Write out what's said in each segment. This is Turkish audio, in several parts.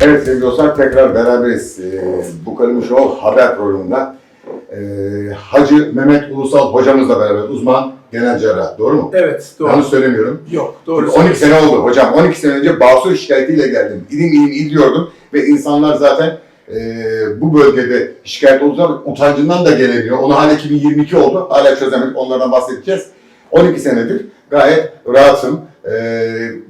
Evet sevgili dostlar tekrar beraberiz. Ee, bu Kalim Show haber programında. Ee, Hacı Mehmet Ulusal hocamızla beraber uzman genel cerrah. Doğru mu? Evet, doğru. Yanlış söylemiyorum. Yok, doğru. 12 sene oldu hocam. 12 sene önce basur şikayetiyle geldim. İlim ilim il diyordum ve insanlar zaten e, bu bölgede şikayet olduğu zaman utancından da gelemiyor. Onu hala 2022 oldu. Hala çözemedik. Onlardan bahsedeceğiz. 12 senedir gayet rahatım. E,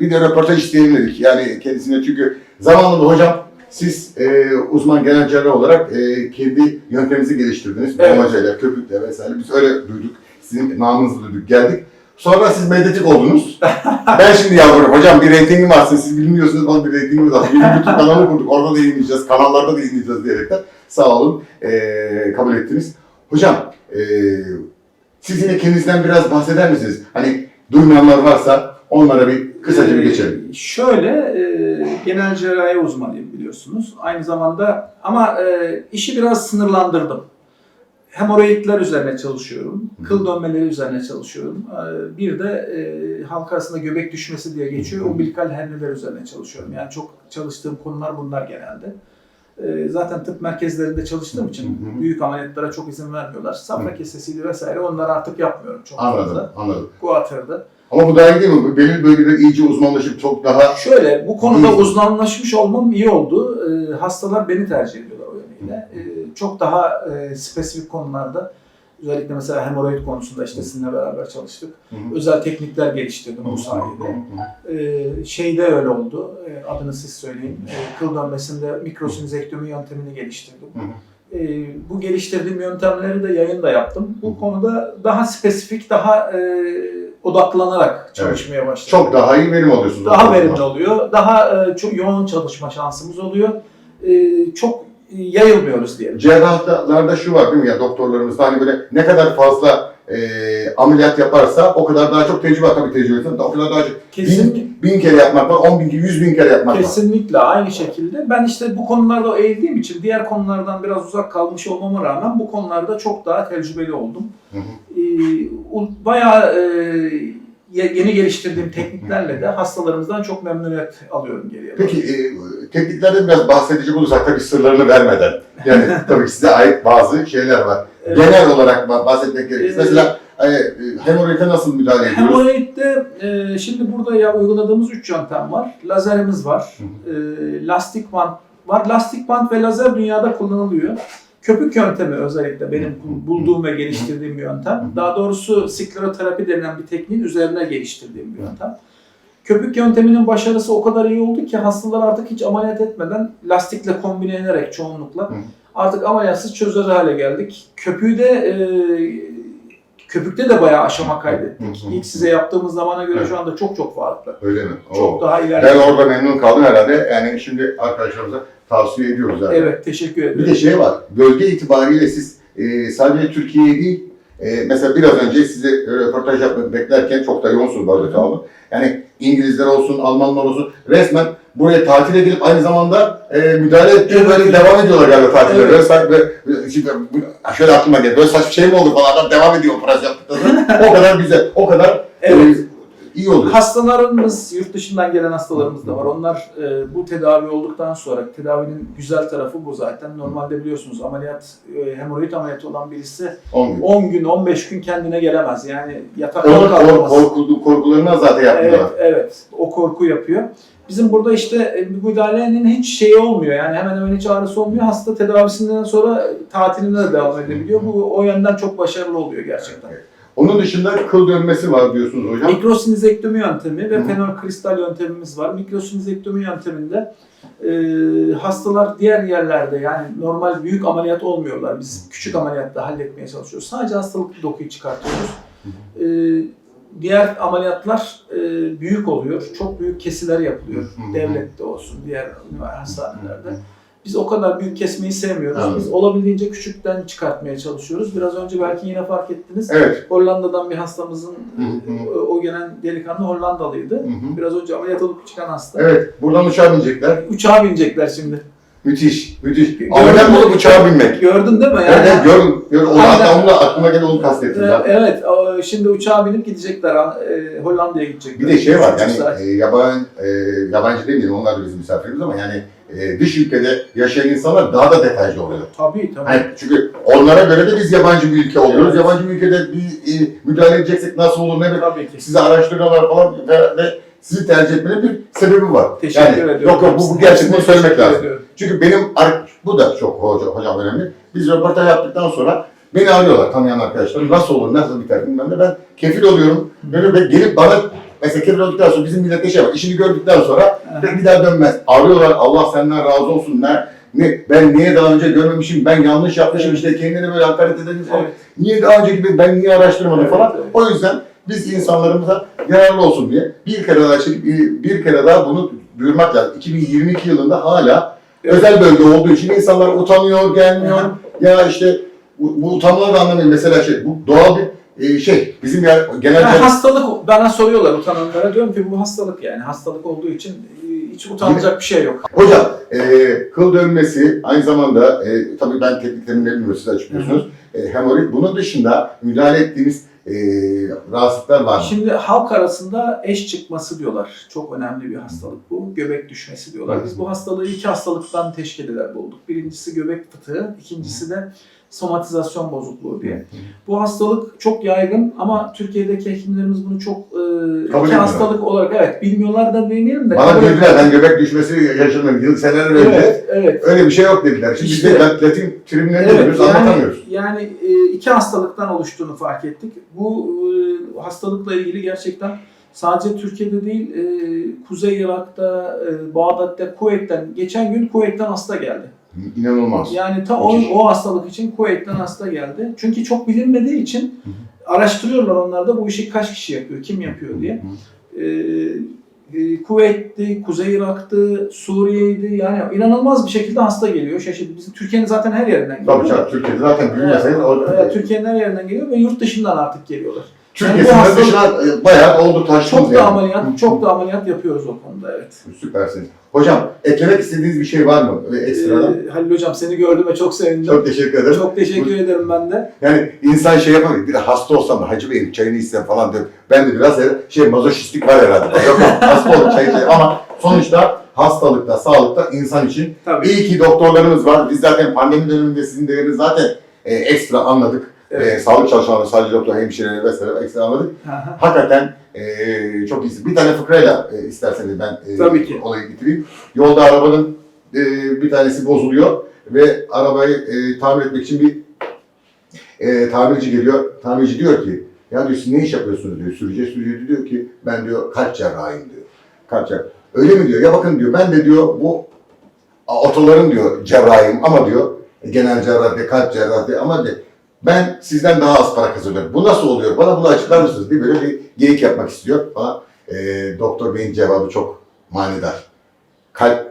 bir de röportaj isteyelim dedik. Yani kendisine çünkü zamanında hocam siz e, uzman genel cerrah olarak e, kendi yönteminizi geliştirdiniz. Evet. Bombacayla, köpükle vesaire. Biz öyle duyduk. Sizin namınızı duyduk. Geldik. Sonra siz medyatik oldunuz. ben şimdi yavrum hocam bir reytingim var siz bilmiyorsunuz ama bir reytingimiz var. Bir YouTube kanalı kurduk orada da yayınlayacağız, kanallarda da yayınlayacağız diyerekten sağ olun ee, kabul ettiniz. Hocam ee, siz yine kendinizden biraz bahseder misiniz? Hani duymayanlar varsa onlara bir kısaca bir geçelim. Şöyle, e, genel cerrahi uzmanıyım biliyorsunuz. Aynı zamanda ama e, işi biraz sınırlandırdım. Hemoroidler üzerine çalışıyorum. Kıl dönmeleri üzerine çalışıyorum. E, bir de e, halk arasında göbek düşmesi diye geçiyor. Umbilikal herniler üzerine çalışıyorum. Yani çok çalıştığım konular bunlar genelde. E, zaten tıp merkezlerinde çalıştığım için Hı hı. büyük ameliyatlara çok izin vermiyorlar. Safra Hı. kesesiydi vesaire onları artık yapmıyorum çok fazla. Anladım, anladım. Guatır'da. Ama bu daha iyi değil mi? Belirli bölgeler iyice uzmanlaşıp çok daha Şöyle, bu konuda İyi. uzmanlaşmış olmam iyi oldu. Ee, hastalar beni tercih ediyorlar o yönüyle. Ee, çok daha e, spesifik konularda, özellikle mesela hemoroid konusunda işte sizinle beraber çalıştık. Hı hı. Özel teknikler geliştirdim bu sayede. Ee, şeyde öyle oldu, Ee, adını siz söyleyin. Ee, kıl dönmesinde mikrosinizektomi yöntemini geliştirdim. Hı hı. Ee, bu geliştirdiğim yöntemleri de yayında yaptım. Hı Bu hı. konuda daha spesifik, daha e, odaklanarak çalışmaya başladım. çok daha iyi verim alıyorsunuz. Daha verimli oluyor. Daha e, çok yoğun çalışma şansımız oluyor. E, çok yayılmıyoruz diyelim. Cerrahlarda şu var değil mi ya doktorlarımızda hani böyle ne kadar fazla e, ameliyat yaparsa o kadar daha çok tecrübe tabii tecrübe o kadar daha çok bin, bin kere yapmak var, on bin, yüz bin kere yapmak var. kesinlikle aynı şekilde. Ben işte bu konularda eğildiğim için diğer konulardan biraz uzak kalmış olmama rağmen bu konularda çok daha tecrübeli oldum. Hı hı. E, u- bayağı e, yeni geliştirdiğim tekniklerle de hastalarımızdan çok memnuniyet alıyorum geriye. doğru. Peki e, tekniklerden biraz bahsedecek olursak tabii sırlarını vermeden. Yani tabii ki size ait bazı şeyler var. Evet. Genel olarak ba- bahsetmek gerekirse. Ee, Mesela e, e, hemoroide nasıl müdahale ediyoruz? Hemoroidde e, şimdi burada ya uyguladığımız üç yöntem var. Lazerimiz var. Hı E, lastik bant var. Lastik bant ve lazer dünyada kullanılıyor. Köpük yöntemi özellikle benim bulduğum ve geliştirdiğim bir yöntem. Daha doğrusu skleroterapi denilen bir tekniğin üzerine geliştirdiğim bir yöntem. Köpük yönteminin başarısı o kadar iyi oldu ki hastalar artık hiç ameliyat etmeden lastikle kombine ederek çoğunlukla artık ameliyatsız çözer hale geldik. Köpüğü de e, köpükte de bayağı aşama kaydettik. İlk size yaptığımız zamana göre şu anda çok çok farklı. Öyle mi? Çok Oo. daha Ben ileride. orada memnun kaldım herhalde. Yani şimdi arkadaşlarımıza tavsiye ediyoruz zaten. Evet teşekkür Bir ederim. de şey var, bölge itibariyle siz e, sadece Türkiye'yi değil, e, mesela biraz önce size röportaj yapmak beklerken çok da yoğunsunuz arada kaldım. Yani İngilizler olsun, Almanlar olsun resmen buraya tatil edilip aynı zamanda e, müdahale edip Evet. böyle devam ediyorlar galiba tatile. Evet. Böyle, şimdi, şöyle aklıma geldi, böyle saçma şey mi oldu falan adam devam ediyor operasyon yaptıkları. o kadar güzel, o kadar Evet. e, iyi oluyor. Hastalarımız, yurt dışından gelen hastalarımız da var. Onlar e, bu tedavi olduktan sonra, tedavinin güzel tarafı bu zaten. Normalde biliyorsunuz ameliyat, e, hemoroid ameliyatı olan birisi 10 gün. 10 gün, 15 gün kendine gelemez. Yani yatakta Korku, kalkamaz. korku, korkularından zaten Evet, yapmıyorlar. evet. O korku yapıyor. Bizim burada işte e, müdahalenin hiç şeyi olmuyor. Yani hemen hemen hiç ağrısı olmuyor. Hasta tedavisinden sonra tatiline de devam edebiliyor. Bu o yönden çok başarılı oluyor gerçekten. Onun dışında kıl dönmesi var diyorsunuz hocam. Mikrosinizektomi yöntemi ve fenol kristal yöntemimiz var. Mikrosinizektomi yönteminde e, hastalar diğer yerlerde yani normal büyük ameliyat olmuyorlar. Biz küçük ameliyatta halletmeye çalışıyoruz. Sadece hastalıklı dokuyu çıkartıyoruz. E, diğer ameliyatlar e, büyük oluyor. Çok büyük kesiler yapılıyor. Devlette olsun, diğer hastanelerde. Biz o kadar büyük kesmeyi sevmiyoruz. Anladım. Biz olabildiğince küçükten çıkartmaya çalışıyoruz. Biraz önce belki yine fark ettiniz. Evet. Hollanda'dan bir hastamızın Hı hı. o, o gelen delikanlı Hollandalıydı. Hı hı. Biraz önce ameliyat olup çıkan hasta. Evet, buradan uçağa binecekler. Uçağa binecekler şimdi. Müthiş, müthiş. Ameliyat olup uçağa binmek. Gördün değil mi? Evet, evet, gör, gör. Onu da aklıma gelen onu kastettim ben. evet, o- şimdi uçağa binip gidecekler. e, Hollanda'ya gidecekler. Bir de şey var yani e, yabancı, e, yabancı demeyelim onlar da bizim misafirimiz ama yani e, dış ülkede yaşayan insanlar daha da detaycı oluyor. Tabii tabii. Hani çünkü onlara göre de biz yabancı bir ülke oluyoruz. Evet. Yabancı bir ülkede bir e, müdahale edeceksek nasıl olur ne Tabii ki. sizi araştırıyorlar falan ve, ve sizi tercih etmenin bir sebebi var. Teşekkür yani, ediyorum. Yok yok bu, bu gerçekten söylemek lazım. ediyorum. Çünkü benim bu da çok hocam, hocam önemli. Biz röportaj yaptıktan sonra beni arıyorlar tanıyan arkadaşlarım. Nasıl olur, nasıl biter bilmem ne. Ben kefil oluyorum. Böyle gelip bana mesela kefil olduktan sonra bizim millette şey var. İşini gördükten sonra bir daha dönmez. Arıyorlar Allah senden razı olsun. Ne, ne, ben niye daha önce görmemişim, ben yanlış yapmışım işte kendini böyle hakaret edelim falan. Evet. Niye daha önce gibi ben niye araştırmadım Evet, falan. evet. O yüzden biz insanlarımıza yararlı olsun diye bir kere daha çekip bir, kere daha bunu duyurmak lazım. 2022 yılında hala Evet. özel bölge olduğu için insanlar utanıyor, gelmiyor. Aha. Ya işte bu, bu utanmaları da anlamayın. Mesela şey, bu doğal bir e, şey. Bizim ya, genel Ha, hastalık bana soruyorlar utananlara diyorum ki bu hastalık yani hastalık olduğu için e, hiç utanacak bir şey yok. Hocam, e, kıl dönmesi aynı zamanda, e, tabii ben teknik terimleri bilmiyorum, siz açıklıyorsunuz. E, hemoroid. Bunun dışında müdahale ettiğimiz e, rahatsızlıklar var mı? Şimdi halk arasında eş çıkması diyorlar. Çok önemli bir hastalık bu. Göbek düşmesi diyorlar. Biz bu hastalığı iki hastalıktan teşkil bulduk. Birincisi göbek fıtığı, ikincisi de somatizasyon bozukluğu diye. Bu hastalık çok yaygın ama Türkiye'deki hekimlerimiz bunu çok e, hastalık olarak evet bilmiyorlar da demeyelim de. Bana dediler ben göbek düşmesi yaşadım yıl seneler önce. Evet, evet. Öyle bir şey yok dediler. Şimdi İşte- biz de Latin terimlerini Evet, biliyoruz, yani, anlatamıyoruz. yani e, iki hastalıktan oluştuğunu fark ettik. Bu e, hastalıkla ilgili gerçekten sadece Türkiye'de değil, e, Kuzey Irak'ta, e, Bağdat'ta, Kuveyt'ten, geçen gün Kuveyt'ten hasta geldi. İnanılmaz. Yani ta o, o hastalık için Kuveyt'ten hasta geldi. Çünkü çok bilinmediği için araştırıyorlar onlar da bu işi kaç kişi yapıyor, kim yapıyor diye. E, e, Kuveyt'ti, Kuzey Irak'tı, Suriye'ydi yani inanılmaz bir şekilde hasta geliyor. Şaşırdı. Bizim Türkiye'nin zaten her yerinden geliyor. Tabii canım Türkiye'de zaten büyümeseniz o Evet, Türkiye'nin her yerinden geliyor ve yurt dışından artık geliyorlar. Türkiye'nin Yani bu dışına e, bayağı oldu taştınız Çok da yani. ameliyat, çok da ameliyat yapıyoruz o konuda evet. Süpersiniz. Hocam eklemek istediğiniz bir şey var mı? Öyle ekstradan. Ee, Halil hocam seni gördüm ve çok sevindim. Çok teşekkür ederim. Çok teşekkür ederim ben de. Yani insan şey yapamıyor. Bir de hasta olsam da Hacı Bey'in çayını içsem falan diyor. Ben de biraz şey mazoşistlik var herhalde. Yok yok hasta ol çay çay ama sonuçta hastalıkta, sağlıkta insan için Tabii. iyi ki doktorlarımız var. Biz zaten pandemi döneminde sizin değerinizi zaten e, ekstra anladık. Evet. E, sağlık çalışanları, sadece doktor, hemşireleri vesaire ekstra anladık. Hakikaten e, çok iyisi. Bir tane fıkrayla e, isterseniz ben e, Tabii ki. olayı getireyim. Yolda arabanın e, bir tanesi bozuluyor ve arabayı e, tamir etmek için bir e, tamirci geliyor. Tamirci diyor ki ya diyor siz ne iş yapıyorsunuz diyor. Sürücü sürücü diyor ki ben diyor kalp cerrahıyım diyor. Kalp cerrahı. Öyle mi diyor? Ya bakın diyor ben de diyor bu otoların diyor cerrahıyım ama diyor genel cerrah diye kalp cerrah diye ama de ben sizden daha az para kazanıyorum. Bu nasıl oluyor? Bana bunu açıklar mısınız diye böyle bir geyik yapmak istiyor. Ama e, doktor beyin cevabı çok manidar. Kalp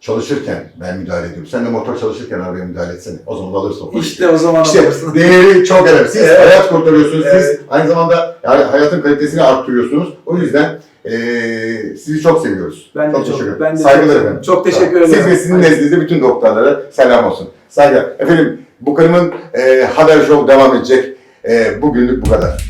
çalışırken ben müdahale ediyorum. Sen de motor çalışırken arabaya müdahale etsene. O zaman alırsın. o. İşte o zaman İşte alırsın. değeri çok önemli. Siz Evet. hayat kurtarıyorsunuz. Siz Evet. aynı zamanda yani hayatın kalitesini arttırıyorsunuz. O yüzden eee, sizi çok seviyoruz. Ben de çok çok, teşekkür ederim. ben de Saygılar çok, efendim. çok teşekkür Siz ederim. ve sizin nezdinizde bütün doktorlara selam olsun. Saygılar. Efendim bu kanımın eee Haber Show devam edecek. Eee bugünlük bu kadar.